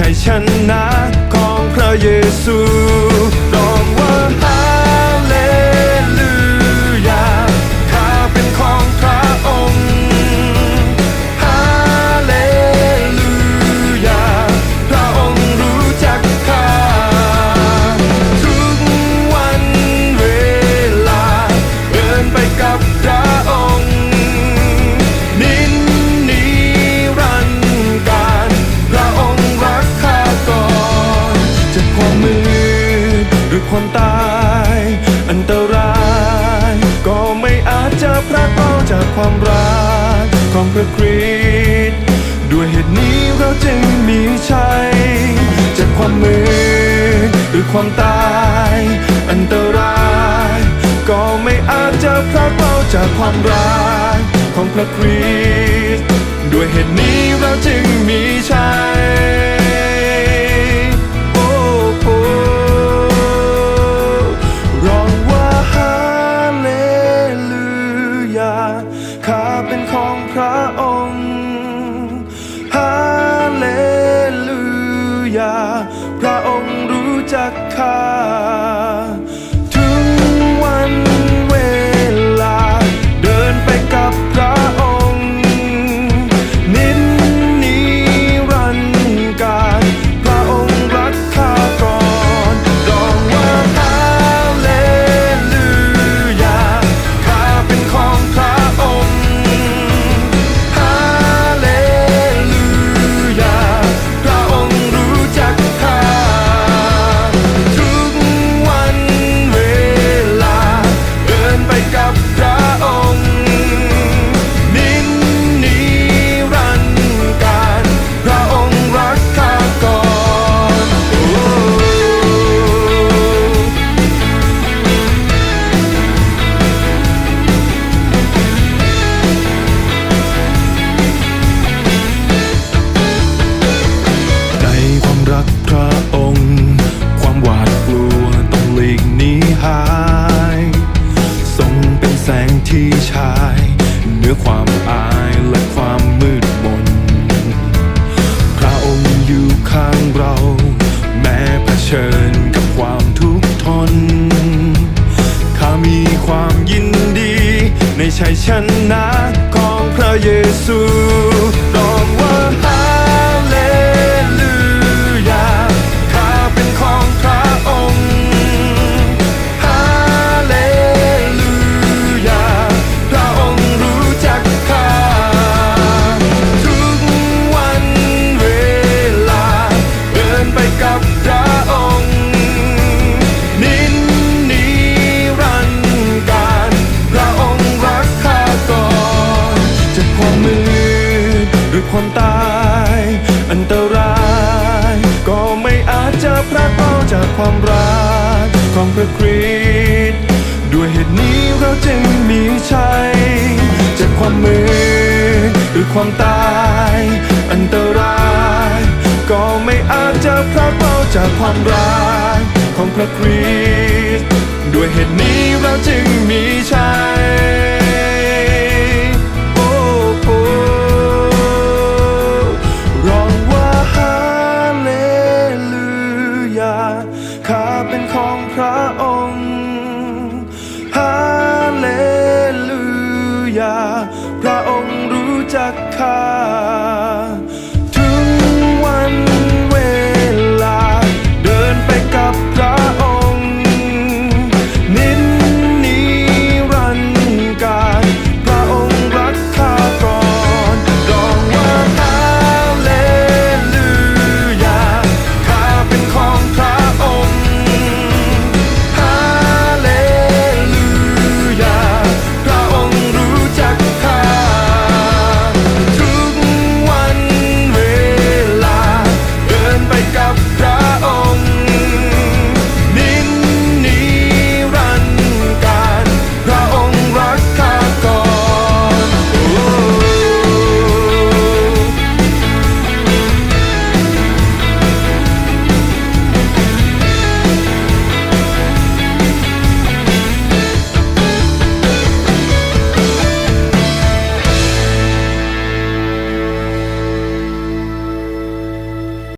ชัยชนะของพระเยซู ความรักของพระคริสต์ด้วยเหตุนี้เราจึงมีชัยจากความมืดหรือความตาย อันตราย ก็ไม่อาจจะพลาดเป้าจากความรักของพระคริสต์ด้วยเหตุนี้เราจึงมีชัย พระองค์รู้จักข้า ชายเนื้อความอายและความมืดมน พระองค์อยู่ข้างเรา แม้เผชิญกับความทุกข์ทน ข้ามีความยินดี ในชัยชนะของพระเยซู รักเราจากความรักของพระคริสต์ด้วยเหตุนี้เราจึงมีชัยจากความมืดหรือความตาย อันตราย ก็ไม่อาจจะพรากเราจากความรักของพระคริสต์ด้วยเหตุนี้เราจึงมีชัย พระองค์รู้จักข้า